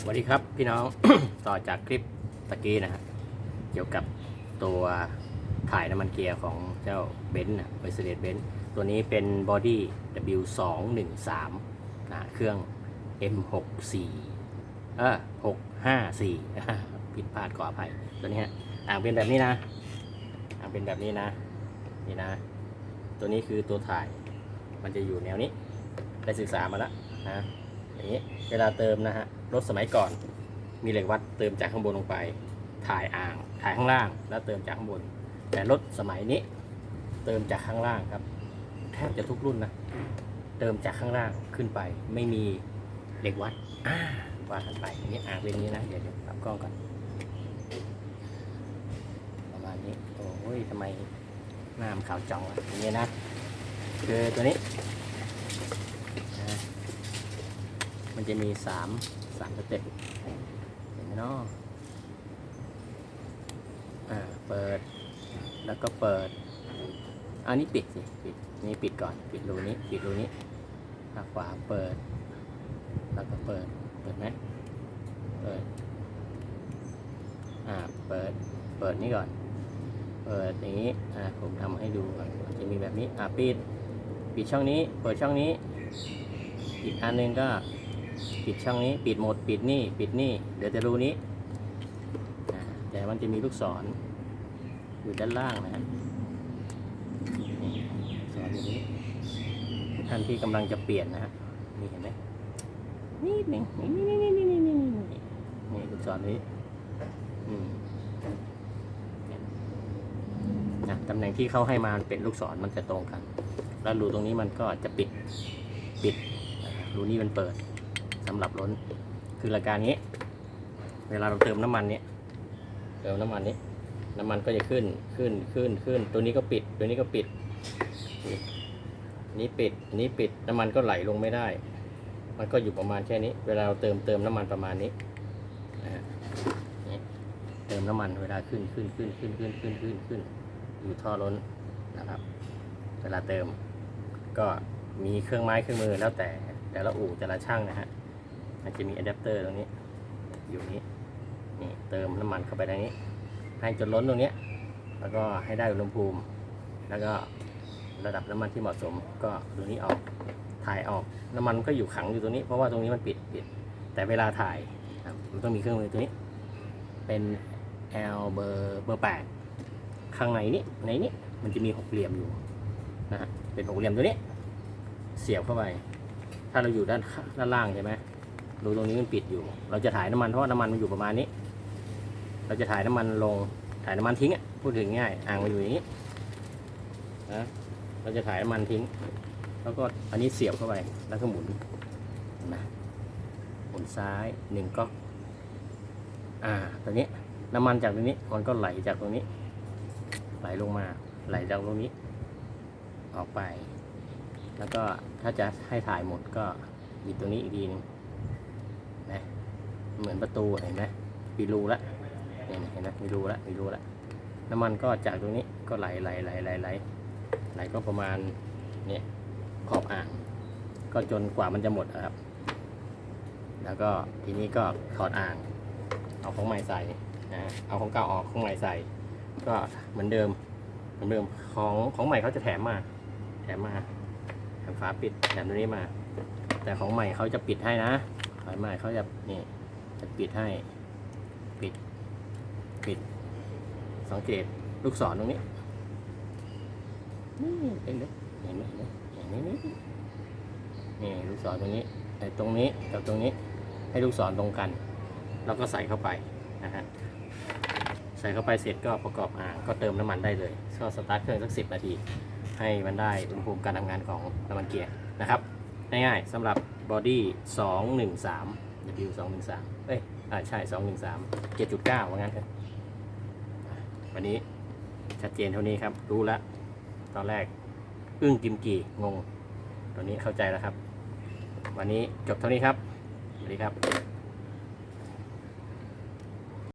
สวัสดีครับพี่น้อง ต่อจากคลิปตะกี้นะฮะเกี่ยวกับตัวถ่ายน้ำมันเกียร์ของเจ้าเบนซ์นะ Mercedes Benz ตัวนี้เป็นบอดี้ W213 นะเครื่อง M64 เออ654 ผิดพลาดขออภัยตัวนี้ฮะอ่างเป็นแบบนี้นะ อ่างเป็นแบบนี้นะ นี่นะ ตัวนี้คือตัวถ่ายมันจะอยู่แนวนี้ ได้ศึกษามาแล้วนะ อย่างนี้เวลาเติมนะฮะรถสมัยก่อน มีเหล็กวัดเติมจากข้างบนลงไป ถ่ายอ่างถ่ายข้างล่าง แล้วเติมจากข้างบน แต่รถสมัยนี้ เติมจากข้างล่างครับ แทบจะทุกรุ่นนะเติมจากข้างล่างขึ้นไป ไม่มีเหล็กวัดอ่าว่ากันไปอันนี้อ่างเป็นนี้นะเดี๋ยวเดี๋ยวปรับกล้องก่อนประมาณนี้โอ้ยทำไมหน้ามขาวจ่องอะอย่างนี้นะคือตัวนี้ มันจะมีสามสามสเต็ปเห็นไหมเนาะอ่าเปิดแล้วก็เปิด อันนี้ปิดสิปิดนี่ปิดก่อนปิดรูนี้ปิดรูนี้ทางขวาเปิด แล้วก็เปิดเปิดไหมเปิดอ่าเปิดเปิดนี่ก่อน เปิดอย่างนี้อ่าผมทำให้ดูก่อนจะมีแบบนี้อ่าปิด ปิดช่องนี้ เปิดช่องนี้ อีกอันหนึงก็ ปิดช่องนี้ ปิดหมด ปิดนี่ ปิดนี่ เดี๋ยวจะรูนี้ แต่มันจะมีลูกศรออยู่ด้านล่างนะฮะนี่ศรอยู่นี้ ท่านที่กำลังจะเปลี่ยนนะฮะ นี่เห็นไหมนิดหนึ่งนี่นี่นี่นี่นี่นี่นี่นี่นี่ลูกศรนี้อืมนะตำแหน่งที่เขาให้มาเป็นลูกศรมันจะตรงกัน แล้วรูตรงนี้มันก็จะปิด ปิดรูนี้มันเปิด สำหรับล้นคือรายการนี้ เวลาเราเติมน้ำมันเนี่ยเติมน้ำมันนี้ น้ำมันก็จะขึ้นขึ้นขึ้นขึ้น ตัวนี้ก็ปิด ตัวนี้ก็ปิด นี้ปิดนี้ปิดน้ำมันก็ไหลลงไม่ได้ มันก็อยู่ประมาณแค่นี้ เวลาเราเติมเติมน้ำมันประมาณนี้นะฮะเติมน้ำมันเวลาขึ้นขึ้นขึ้นขึ้นขึ้นขึ้นขึ้นขึ้นอยู่ท่อล้นนะครับ เวลาเติม ก็มีเครื่องไม้เครื่องมือแล้วแต่แต่ละอู่แต่ละช่างนะฮะ มันจะมีอะแดปเตอร์ตรงนี้ อยู่นี้นี่เติมน้ำมันเข้าไปในนี้ ให้จนล้นตรงนี้ แล้วก็ให้ได้อุณหภูมิ แล้วก็ระดับน้ำมันที่เหมาะสมก็ตรงนี้ออกถ่ายออกน้ำมันก็อยู่ขังอยู่ตรงนี้ เพราะว่าตรงนี้มันปิดปิด แต่เวลาถ่ายครับมันต้องมีเครื่องมือตัวนี้ เป็น L เบอร์เบอร์แปดข้างในนี้ในนี้มันจะมีหกเหลี่ยมอยู่นะฮะเป็นหกเหลี่ยมตัวนี้ เสียบเข้าไป ถ้าเราอยู่ด้านด้านล่างใช่ไหม รูตรงนี้มันปิดอยู่ เราจะถ่ายน้ำมันเพราะว่าน้ำมันมันอยู่ประมาณนี้ เราจะถ่ายน้ำมันลง ถ่ายน้ำมันทิ้งอะ พูดถึงง่าย อ่างมันอยู่อย่างนี้นะ เราจะถ่ายน้ำมันทิ้ง แล้วก็อันนี้เสียบเข้าไป แล้วก็หมุนนะหมุนซ้ายหนึ่งก๊อก อ่าตัวนี้น้ำมันจากตรงนี้ มันก็ไหลจากตรงนี้ ไหลลงมา ไหลจากตรงนี้ ออกไป แล้วก็ถ้าจะให้ถ่ายหมดก็บิดตรงนี้อีกทีหนึง นะเหมือนประตูเห็นไหมมีรูละเนี่ยเห็นไหมมีรูละมีรูละน้ำมันก็จากตรงนี้ก็ไหลไหลไหลไหลไหลไหลก็ประมาณเนี่ยขอบอ่าง ก็จนกว่ามันจะหมดอะครับ แล้วก็ทีนี้ก็ถอดอ่าง เอาของใหม่ใส่นะเอาของเก่าออกของใหม่ใส่ ก็เหมือนเดิมเหมือนเดิมของของใหม่เขาจะแถมมาแถมมาแถมฝาปิดแถมตัวนี้มา แต่ของใหม่เขาจะปิดให้นะ ของใหม่เขาจะนี่จะปิดให้ ปิด ปิด สังเกตลูกศรตรงนี้ นี่เห็นไหมเห็นไหมเห็นไหมเห็นไหมนี่นี่ลูกศรตรงนี้ไอ้ตรงนี้กับตรงนี้ ให้ลูกศรตรงกัน แล้วก็ใส่เข้าไปนะฮะใส่เข้าไปเสร็จก็ประกอบอ่างก็เติมน้ำมันได้เลยก็สตาร์ทเครื่องสักสิบนาที ให้มันได้อุณหภูมิการทำงานของน้ำมันเกียร์นะครับ ง่ายๆสำหรับ บอดี้213 W 213เอ้ยอ่าใช่213 7.9ว่างั้นเถอะอะวันนี้ชัดเจนเท่านี้ครับ รู้แล้วตอนแรก อึ้งกิมกี่งง ตอนนี้เข้าใจแล้วครับ วันนี้จบเท่านี้ครับ สวัสดีครับ